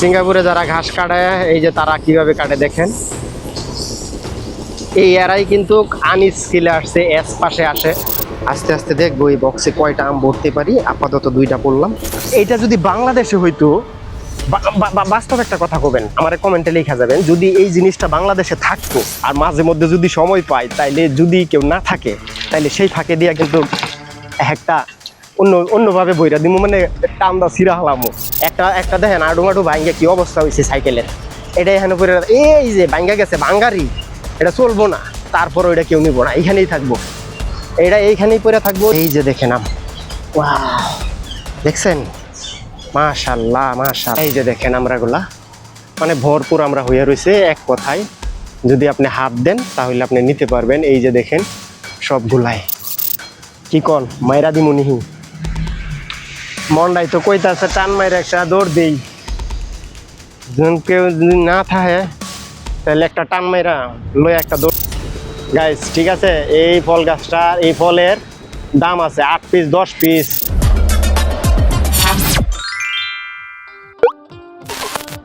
সিঙ্গাপুরে যারা ঘাস কাটে, এই যে তারা কীভাবে কাটে দেখেন। এই এরাই কিন্তু আনস্কিলে আসছে, এস পাশে আসে। আস্তে আস্তে দেখব এই বক্সে কয়টা আম ভরতে পারি। আপাতত দুইটা পড়লাম। এইটা যদি বাংলাদেশে হইতো বাস্তব একটা কথা কবেন, আমার কমেন্টে লেখা যাবেন। যদি এই জিনিসটা বাংলাদেশে থাকতো, আর মাঝে মধ্যে যদি সময় পাই, তাইলে যদি কেউ না থাকে, তাইলে সেই ফাঁকে দিয়া কিন্তু একটা অন্য, অন্যভাবে বইরা দিমু মানে টান্দা সিরা হলামো। একটা একটা দেখেন আডু মাডু ভাঙ্গা কি অবস্থা হয়েছে সাইকেলের। এটা এখানে পরে এই যে ভাঙ্গা গেছে ভাঙ্গারি এটা চলবো না তারপর ওইটা কেউ নিব না, এইখানেই থাকব। এটা এইখানেই পরে থাকব। এই যে দেখে নাম ওয়াও, দেখছেন? মাশাল্লাহ মাশাল্লাহ। এই যে দেখেন আমরাগুলা মানে ভরপুর আমরা হয়ে রয়েছে এক কথায়। যদি আপনি হাত দেন, তাহলে আপনি নিতে পারবেন। এই যে দেখেন, সবগুলাই। কি কন, মাইরা দিমুনিহি মন্ডাই তো কইতাছে, টান মাইরা একটা দৌড় দেই। যখন কেউ যদি না থাকে, তাহলে একটা টান মাইরা লই একটা দৌড়। গাইস ঠিক আছে? এই ফল গাছটা, এই ফলের দাম আছে আট পিস দশ পিস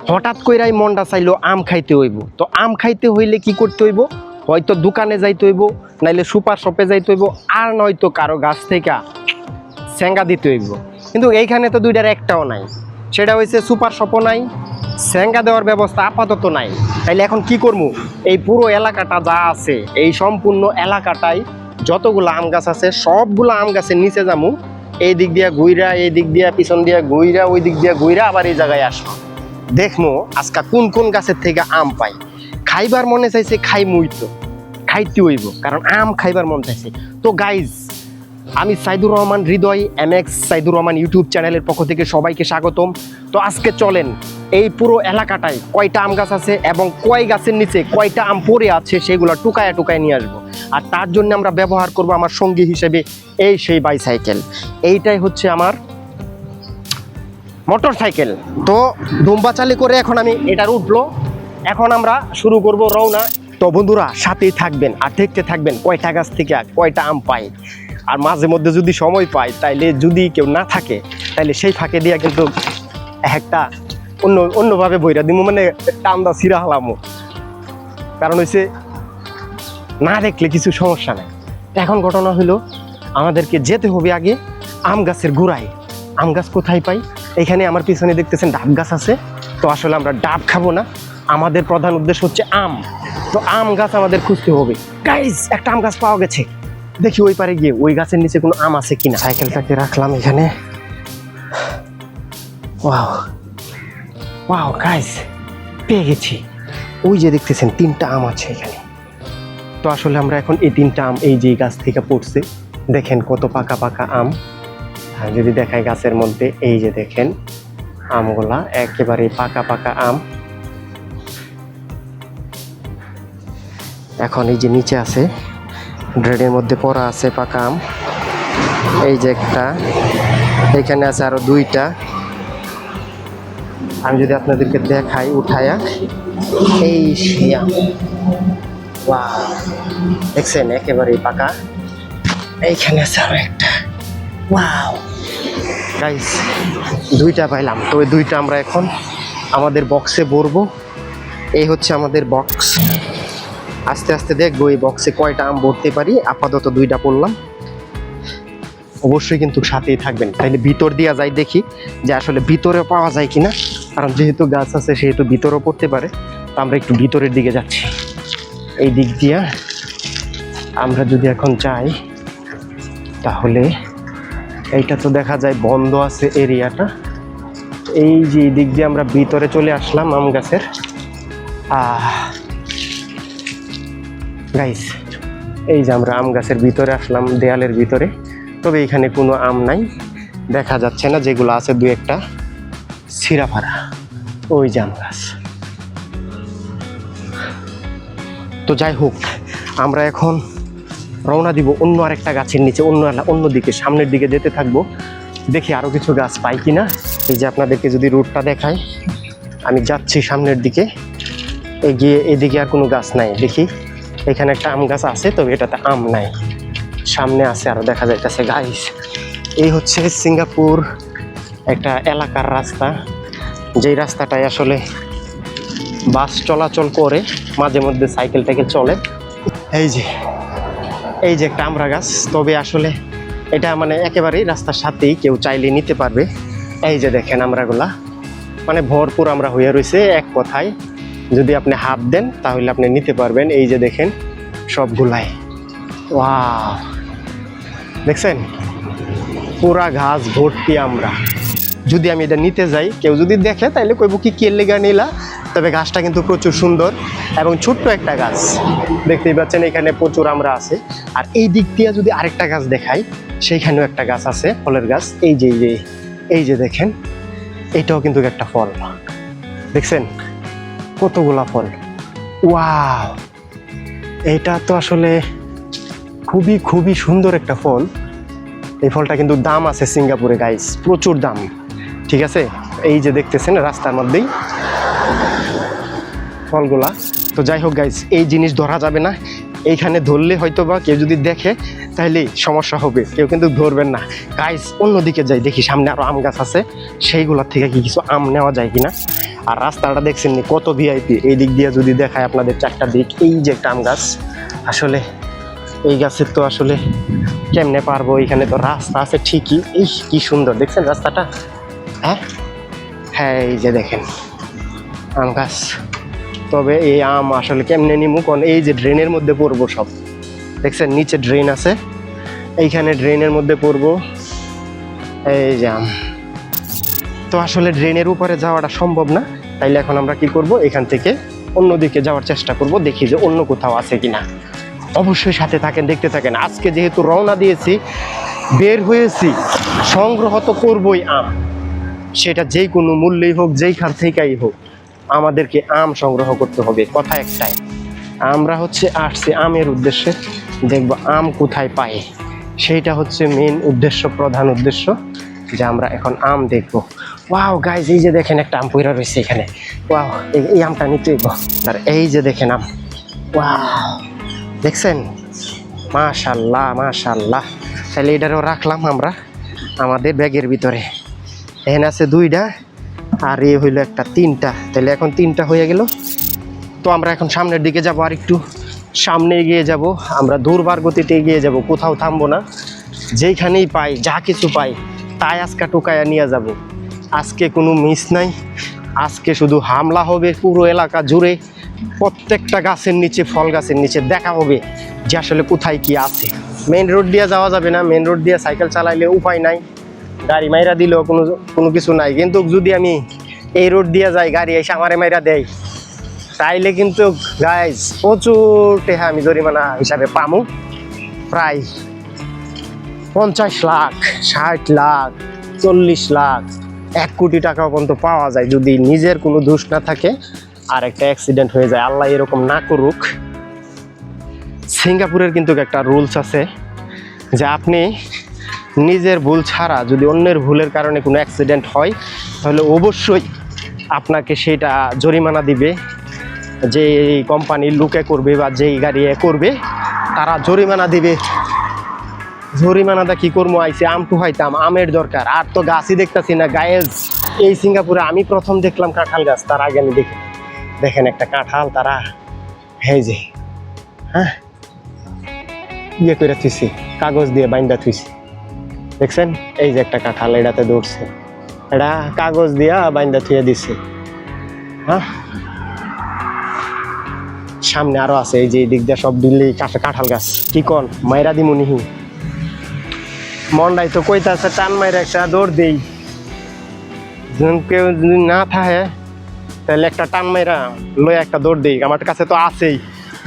হঠাৎ কইরাই মনটা চাইলো আম খাইতে হইব। তো আম খাইতে হইলে কি করতে হইব? হয়তো দোকানে যাইতে হইব, নাইলে সুপার শপে যাইতে হইব, আর নয়তো কারও গাছ থেকে স্যাঙ্গা দিতে হইব। কিন্তু এইখানে তো দুইটার একটাও নাই। সেটা হয়েছে সুপার সপো নাই, স্যাঙ্গা দেওয়ার ব্যবস্থা আপাতত নাই। তাইলে এখন কি করব এই পুরো এলাকাটা যা আছে, এই সম্পূর্ণ এলাকাটাই যতগুলো আম গাছ আছে, সবগুলো আম গাছের নিচে যামু। এই দিক দিয়া ঘুইরা, এই দিক দিয়া পিছন দিয়া ঘুইরা, ওই দিক দিয়া ঘুইরা আবার এই জায়গায় আসব। দেখমো আজকা কোন কোন গাছের থেকে আম পাই। খাইবার মনে চাইছে খাই মুই তো, খাইতে হইব, কারণ আম খাইবার মন চাইছে। তো গাইজ আমি Saidur Rahman Hridoy M X Saidur Rahman YouTube চ্যানেলের পক্ষ থেকে সবাইকে স্বাগতম। তো আজকে চলেন এই পুরো এলাকাটায় কয়টা আম গাছ আছে এবং কয় গাছের নিচে কয়টা আম পড়ে আছে সেগুলো টুকায় টুকায় নিয়ে আসব। আর তার জন্য আমরা ব্যবহার করব আমার সঙ্গী হিসেবে এই সেই বাইসাইকেল এইটাই হচ্ছে আমার মোটর সাইকেল তো দুম্বা চালি করে এখন আমি এটার উঠল এখন আমরা শুরু করব রওনা। তো বন্ধুরা, সাথেই থাকবেন আর দেখতে থাকবেন কয়টা গাছ থেকে কয়টা আম পাই আর মাঝে মধ্যে যদি সময় পাই, তাইলে যদি কেউ না থাকে, তাইলে সেই ফাঁকে দিয়া কিন্তু একটা অন্য, অন্যভাবে বইরা দিমু মানে টান্দা সিরা হলামো। কারণ হচ্ছে না দেখলে কিছু সমস্যা নাই। এখন ঘটনা হলো আমাদেরকে যেতে হবে আগে আম গাছের গোড়ায়। আম গাছ কোথায় পাই? এখানে আমার পিছনে দেখতেছেন ডাব গাছ আছে। তো আসলে আমরা ডাব খাব না। আমাদের প্রধান উদ্দেশ্য হচ্ছে আম। তো আম গাছ আমাদের খুঁজতে হবে। গাইজ একটা আম গাছ পাওয়া গেছে। দেখি ওই পারে গিয়ে ওই গাছের নিচে কোনো আম আছে কিনা। সাইকেলটাকে রাখলাম এখানে। ওয়াও। ওয়াও গাইজ পেয়ে গেছি। ওই যে দেখতেছেন, তিনটা আম আছে এখানে। তো আসলে আমরা এখন এই তিনটা আম এই যে গাছ থেকে পড়ছে, দেখেন কত পাকা পাকা আম। যদি দেখায় গাছের মধ্যে, এই যে দেখেন, আমগুলা একেবারে পাকা পাকা আম। এখন এই যে নিচে আছে ড্রেনের মধ্যে পড়া আছে পাকা আম। এই যে একটা। এখানে আছে আরও দুইটা। আমি যদি আপনাদেরকে দেখাই উঠায়া, এই আম। Wow. দেখছেন? একেবারেই পাকা। এইখানে আছে আরও একটা। ওয়াও। গাইস দুইটা পাইলাম। তো ওই দুইটা আমরা এখন আমাদের বক্সে ভরবো। এই হচ্ছে আমাদের বক্স আস্তে আস্তে দেখব এই বক্সে কয়টা আম ভরতে পারি। আপাতত দুইটা পড়লাম। অবশ্যই কিন্তু সাথেই থাকবেন। তাইলে ভিতর দিয়া যাই দেখি যে আসলে ভিতরে পাওয়া যায় কিনা। কারণ যেহেতু গাছ আছে, সেহেতু ভিতরেও পড়তে পারে। আমরা একটু ভিতরের দিকে যাচ্ছি। এই দিক দিয়া আমরা যদি এখন যাই, তাহলে এইটা তো দেখা যায় বন্ধ আছে এরিয়াটা। এই যে এই দিক দিয়ে আমরা ভিতরে চলে আসলাম আম গাছের। গাইস এই যে আমরা আম গাছের ভিতরে আসলাম, দেয়ালের ভিতরে। তবে এখানে কোনো আম নাই। দেখা যাচ্ছে না যেগুলো আছে দু একটা। সিরাফারা ওই যে আম গাছ। তো যাই হোক, আমরা এখন রওনা দিব অন্য আরেকটা গাছের নিচে, অন্য অন্য দিকে, সামনের দিকে যেতে থাকব। দেখি আরও কিছু গাছ পাই কি না এই যে আপনাদেরকে যদি রুটটা দেখাই, আমি যাচ্ছি সামনের দিকে। এগিয়ে এদিকে আর কোনো গাছ নাই, দেখি। এখানে একটা আম গাছ আছে, তবে এটাতে আম নাই। সামনে আছে আরও, দেখা যাইতেছে গাইস এই হচ্ছে সিঙ্গাপুর একটা এলাকার রাস্তা। যেই রাস্তাটায় আসলে বাস চলাচল করে, মাঝে মধ্যে সাইকেল টাইকেল চলে। এই যে এই যে একটা আমরা গাছ। তবে আসলে এটা মানে একেবারেই রাস্তার সাথেই কেউ চাইলে নিতে পারবে। এই যে দেখেন আমরাগুলা মানে ভরপুর আমরা হয়ে রয়েছে এক কথায়। যদি আপনি হাফ দেন, তাহলে আপনি নিতে পারবেন। এই যে দেখেন, সবগুলাই। ওয়াও। দেখছেন? পুরা ঘাস ভর্তি আমরা। যদি আমি এটা নিতে যাই, কেউ যদি দেখে তাহলে কইব কি, কে লেগা নিলা? তবে গাছটা কিন্তু প্রচুর সুন্দর এবং ছোট্ট একটা গাছ। দেখতেই পাচ্ছেন, এখানে প্রচুর আমরা আছে। আর এই দিক দিয়ে যদি আরেকটা গাছ দেখাই, সেইখানেও একটা গাছ আছে, ফলের গাছ। এই যে এই যে এই যে দেখেন, এটাও কিন্তু একটা ফল। দেখছেন? কতগুলা ফল? ওয়াও! এটা তো আসলে খুবই খুবই সুন্দর একটা ফল। এই ফলটা কিন্তু দাম আছে সিঙ্গাপুরে গাইস প্রচুর দাম। ঠিক আছে? এই যে দেখতেছেন, রাস্তার মধ্যেই ফলগুলা। তো যাই হোক গাইস এই জিনিস ধরা যাবে না। এইখানে ধরলে হয়তো বা কেউ যদি দেখে, তাহলে সমস্যা হবে। কেউ কিন্তু ধরবেন না। গাইস অন্যদিকে যাই, দেখি সামনে আরও আম গাছ আছে। সেইগুলোর থেকে কি কিছু আম নেওয়া যায় কিনা? আর রাস্তাটা দেখছেন নি, কত ভিআইপি এই দিক দিয়ে যদি দেখায় আপনাদের চারটা দিক, এই যে একটা আম গাছ। আসলে এই গাছের তো আসলে কেমনে পারব? এখানে তো রাস্তা আছে ঠিকই। এই কি সুন্দর। দেখছেন রাস্তাটা? হ্যাঁ? হ্যাঁ এই যে দেখেন। আম গাছ। তবে এই আম আসলে কেমনে নিমু? কোন এই যে ড্রেনের মধ্যে পড়ব সব। দেখছেন, নিচে ড্রেন আছে। এইখানে ড্রেনের মধ্যে পড়ব। এই যে আম। তো আসলে ড্রেনের উপরে যাওয়াটা সম্ভব না। তাইলে এখন আমরা কি করব? এখান থেকে অন্যদিকে যাওয়ার চেষ্টা করব। দেখি যে অন্য কোথাও আছে কিনা। অবশ্যই সাথে থাকেন, দেখতে থাকেন। আজকে যেহেতু রওনা দিয়েছি, বের হয়েছি, সংগ্রহ তো করবই আম। সেটা যেই কোনো মূল্যেই হোক, যেইখান থেকেই হোক। আমাদেরকে আম সংগ্রহ করতে হবে, কথা একটাই। আমরা হচ্ছে আসছি আমের উদ্দেশ্যে, দেখব আম কোথায় পাই সেইটা হচ্ছে মেন উদ্দেশ্য, প্রধান উদ্দেশ্য, যে আমরা এখন আম দেখব। ওয়াও গাইজ এই যে দেখেন একটা আম পইরা রয়েছে এখানে। ওয়াও এই- আমটা নিতে হইব। আর এই যে দেখেন আম। ওয়াও দেখছেন? মাশাল্লাহ মাশাল্লাহ। তাহলে এটারও রাখলাম আমরা আমাদের ব্যাগের ভিতরে। এখানে আছে দুইটা। আর এ হইল একটা তিনটা। তাহলে এখন তিনটা হয়ে গেল। তো আমরা এখন সামনের দিকে যাব আর একটু সামনে এগিয়ে যাব। আমরা দুর্বার গতিতে এগিয়ে যাব, কোথাও থামবো না। যেইখানেই পাই, যা কিছু পাই, তাই আজকে টোকায়া নিয়ে যাব। আজকে কোনো মিস নাই। আজকে শুধু হামলা হবে পুরো এলাকা জুড়ে। প্রত্যেকটা গাছের নিচে, ফল গাছের নিচে দেখা হবে যে আসলে কোথায় কি আছে। মেন রোড দিয়ে যাওয়া যাবে না। মেন রোড দিয়ে সাইকেল চালাইলে উপায় নাই। গাড়ি মাইরা দিলেও কোনো কোনো কিছু নাই। কিন্তু যদি আমি এই রোড দিয়ে যাই, গাড়ি এসে আমারে মাইরা দেয়, তাইলে কিন্তু গাইজ প্রচুর টেহা আমি জরিমানা হিসাবে পামু। প্রায় পঞ্চাশ লাখ, ষাট লাখ, চল্লিশ লাখ, এক কোটি টাকা পর্যন্ত পাওয়া যায় যদি নিজের কোনো দোষ না থাকে আর একটা অ্যাক্সিডেন্ট হয়ে যায়। আল্লাহ এরকম না করুক। সিঙ্গাপুরের কিন্তু একটা রুলস আছে যে আপনি নিজের ভুল ছাড়া যদি অন্যের ভুলের কারণে কোনো অ্যাক্সিডেন্ট হয়, তাহলে অবশ্যই আপনাকে সেটা জরিমানা দিবে। যে কোম্পানির লোকে করবে বা যেই গাড়ি এ করবে, তারা জরিমানা দিবে। জরিমানাটা কি করব? আইসি আম টু টুহাইতাম, আমের দরকার। আর তো গাছই দেখতাছি না। গায়েজ এই সিঙ্গাপুরে আমি প্রথম দেখলাম কাঁঠাল গাছ, তার আগে আমি দেখি দেখেন একটা কাঁঠাল, তারা এই যে হ্যাঁ? ইয়ে করে থুইছি, কাগজ দিয়ে বাইন্দা থুইছি। দেখছেন? এই যে একটা কাঁঠাল, এটাতে দৌড়ছে। এটা কাগজ দিয়া বাইন্দা থুয়ে দিছে। হ্যাঁ? সামনে আরও আছে, এই যে দিক দিয়ে সব দিল্লি কাঁঠাল গাছ। কি কন? মাইরা দিমুনিহি মন্ডাই তো কইতাছে, টান মাইরা একটা দৌড় দেই। কেউ যদি না থাকে, তাহলে একটা টান মাইরা লয়ে একটা দৌড় দেই। আমার কাছে তো আছেই।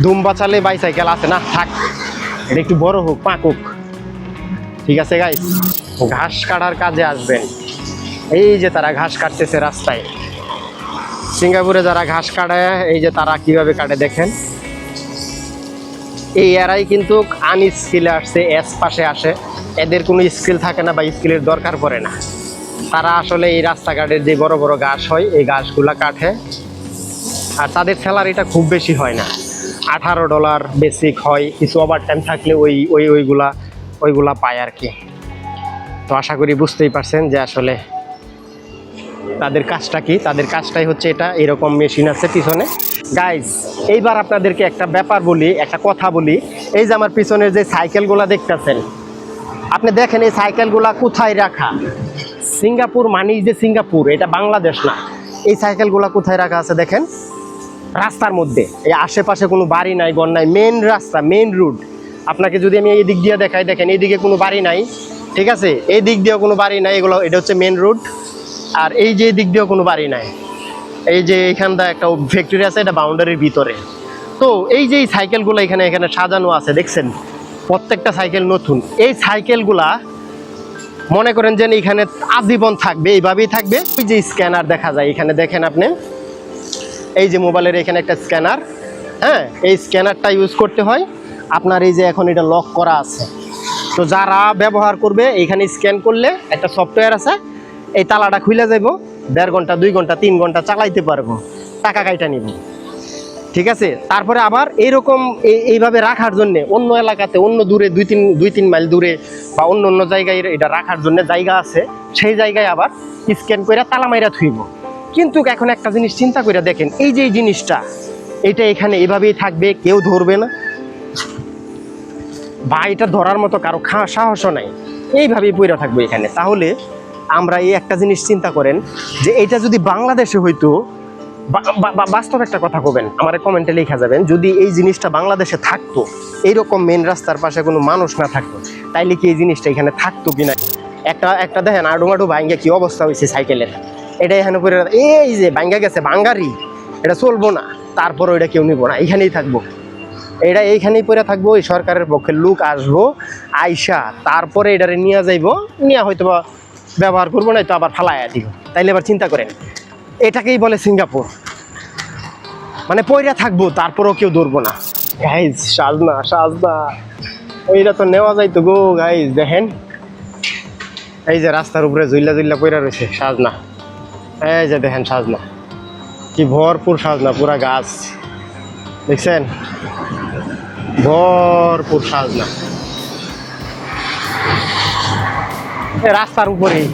ধুম বাঁচালে বাইসাইকেল আছে। না, থাক। এটা একটু বড় হোক পাকুক ঠিক আছে গাইস ঘাস কাটার কাজে আসবেন এই যে তারা ঘাস কাটতেছে রাস্তায়। সিঙ্গাপুরে যারা ঘাস কাটায় এই যে তারা কীভাবে কাটে দেখেন? এই এরাই কিন্তু আনস্কিলে আসছে, এস পাশে আসে। এদের কোনো স্কিল থাকে না বা স্কিলের দরকার পড়ে না। তারা আসলে এই রাস্তাঘাটের যে বড় বড় ঘাস হয়, এই ঘাসগুলা কাটে। আর তাদের স্যালারিটা খুব বেশি হয় না। আঠারো ডলার বেসিক হয়, কিছু ওভার টাইম থাকলে ওই ওই, ওইগুলা ওইগুলা পায় আর কি। তো আশা করি বুঝতেই পারছেন যে আসলে তাদের কাজটা কি। তাদের কাজটাই হচ্ছে এটা, এরকম মেশিন আছে পিছনে। গাইজ এইবার আপনাদেরকে একটা ব্যাপার বলি, একটা কথা বলি। এই যে আমার পিছনের যে সাইকেলগুলা দেখতেছেন, আপনি দেখেন এই সাইকেলগুলা কোথায় রাখা? সিঙ্গাপুর মানেই যে সিঙ্গাপুর, এটা বাংলাদেশ না। এই সাইকেলগুলা কোথায় রাখা আছে দেখেন? রাস্তার মধ্যে। এই আশেপাশে কোনো বাড়ি নাই, ঘর নাই মেন রাস্তা মেন রুট আপনাকে যদি আমি এই দিক দিয়ে দেখাই, দেখেন এইদিকে কোনো বাড়ি নাই, ঠিক আছে? এই দিক দিয়েও কোনো বাড়ি নাই, এগুলো এটা হচ্ছে মেন রুট আর এই যে দিক দিয়েও কোনো বাড়ি নাই। এই যে এইখানটা একটা ফ্যাক্টরি আছে, এটা বাউন্ডারির ভিতরে। তো এই যে সাইকেলগুলো এখানে এখানে সাজানো আছে, দেখছেন? প্রত্যেকটা সাইকেল নতুন। এই সাইকেলগুলা মনে করেন যে এখানে আজীবন থাকবে, এইভাবেই থাকবে। ওই যে স্ক্যানার দেখা যায়, এখানে দেখেন আপনি। এই যে মোবাইলের এখানে একটা স্ক্যানার হ্যাঁ? এই স্ক্যানারটা ইউজ করতে হয়। আপনার এই যে এখন এটা লক করা আছে। তো যারা ব্যবহার করবে, এখানে স্ক্যান করলে একটা সফটওয়্যার আছে, এই তালাটা খুলে যাইব, দেড় ঘণ্টা, দুই ঘণ্টা, তিন ঘণ্টা চালাইতে পারব, টাকা কাইটা নিব। ঠিক আছে? তারপরে আবার এইরকম এই- এইভাবে রাখার জন্য অন্য এলাকাতে, অন্য দূরে, দুই তিন দুই তিন মাইল দূরে বা অন্য অন্য জায়গায় এটা রাখার জন্য জায়গা আছে, সেই জায়গায় আবার স্ক্যান করে তালা মাইরা থুইব কিন্তু এখন একটা জিনিস চিন্তা করে দেখেন, এই যে এই জিনিসটা, এটা এখানে এভাবেই থাকবে, কেউ ধরবে না। বা এটা ধরার মতো কারও খা, সাহসও নাই। এইভাবেই পইরা থাকবে এখানে। তাহলে আমরা এই একটা জিনিস চিন্তা করেন যে এটা যদি বাংলাদেশে হইতো বাস্তব একটা কথা কবেন, আমার কমেন্টে লেখা যাবেন, যদি এই জিনিসটা বাংলাদেশে থাকতো, এইরকম মেন রাস্তার পাশে কোনো মানুষ না থাকতো, তাইলে কি এই জিনিসটা এখানে থাকতো কি না? একটা একটা দেখেন আডুমাডু ভাঙ্গে কি অবস্থা হয়েছে সাইকেলের। এটা এখানে পরে এই যে ভাঙ্গা গেছে বাঙ্গারি, এটা চলবো না তারপর ওইটা কেউ নিবো না, এখানেই থাকব। এটা এইখানেই পরে থাকব, এই সরকারের পক্ষে লোক আসব, আইসা তারপরে এটারে নিয়ে যাইবো, নিয়ে হয়তো বা ব্যবহার করব না তো আবার ফালাইয়া দিব। তাইলে আবার চিন্তা করেন, এটাকেই বলে সিঙ্গাপুর। মানে পয়রা থাকব, তারপরেও কেউ ধরবো না। গাইজ সাজনা সাজনা। ওইটা তো নেওয়া যাইতো গো গাইজ দেখেন। এই যে রাস্তার উপরে জুইল্লা জুইল্লা পয়রা রয়েছে সাজনা। এই যে দেখেন সাজনা। কি ভরপুর সাজনা, পুরা গাছ। দেখছেন? ভরপুর সাজনা। রাস্তার উপরেই।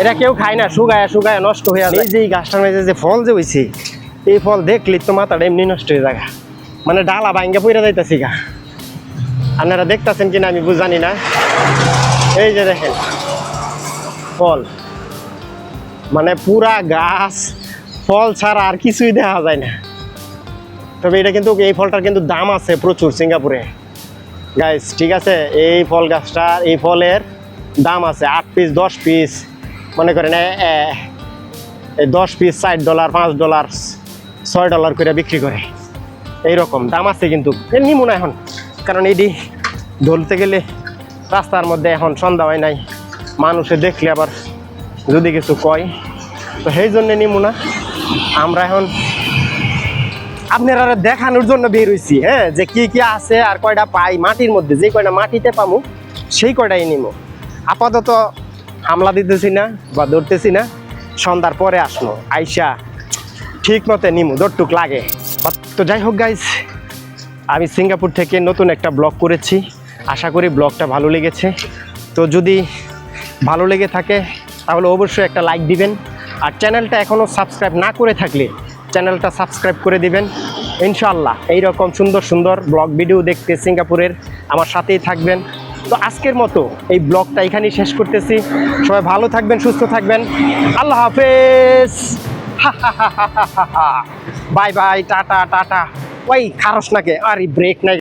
এটা কেউ খায় না শুকায় শুকায় নষ্ট হয়ে এই যে গাছটার মধ্যে যে ফল যে হয়েছে এই ফল দেখলি তো মাথাটা এমনি নষ্ট হয়ে যায় মানে ডালা ভাঙ্গা পইরা যাইতেছি গা। আপনারা দেখতেছেন কিনা আমি বুঝ জানি না। এই যে দেখেন ফল। মানে পুরা গাছ ফল ছাড়া আর কিছুই দেখা যায় না। তবে এটা কিন্তু এই ফলটার কিন্তু দাম আছে প্রচুর সিঙ্গাপুরে। গাইস ঠিক আছে? এই ফল গাছটার, এই ফলের দাম আছে আট পিস দশ পিস মনে করেন দশ পিস ষাট ডলার পাঁচ ডলার ছয় ডলার করে বিক্রি করে। এইরকম দাম আছে কিন্তু। এ, নিমু না এখন। কারণ এটি ধরতে গেলে রাস্তার মধ্যে এখন সন্ধ্যা হয় নাই। মানুষে দেখলে আবার যদি কিছু কয়। তো সেই জন্যে নিমু না। আমরা এখন আপনারা দেখানোর জন্য বের হইছি হ্যাঁ? যে কি কি আছে আর কয়টা পাই মাটির মধ্যে, যে কয়টা মাটিতে পামু, সেই কয়টাই নিমু। আপাতত হামলা দিতেছি না বা ধরতেছি না, সন্ধ্যার পরে আসলো আইসা ঠিক মতো নিমু দরটুক লাগে। তো যাই হোক গাইজ আমি সিঙ্গাপুর থেকে নতুন একটা ব্লগ করেছি। আশা করি ব্লগটা ভালো লেগেছে। তো যদি ভালো লেগে থাকে, তাহলে অবশ্যই একটা লাইক দিবেন। আর চ্যানেলটা এখনও সাবস্ক্রাইব না করে থাকলে চ্যানেলটা সাবস্ক্রাইব করে দিবেন। ইনশাল্লাহ এইরকম সুন্দর সুন্দর ব্লগ ভিডিও দেখতে সিঙ্গাপুরের আমার সাথেই থাকবেন। তো আজকের মতো এই ব্লগটা এখানেই শেষ করতেছি। সবাই ভালো থাকবেন, সুস্থ থাকবেন। আল্লাহ হাফেজ। Bye bye, tata tata. ওই, খারস নাকে? আরে ব্রেক নাই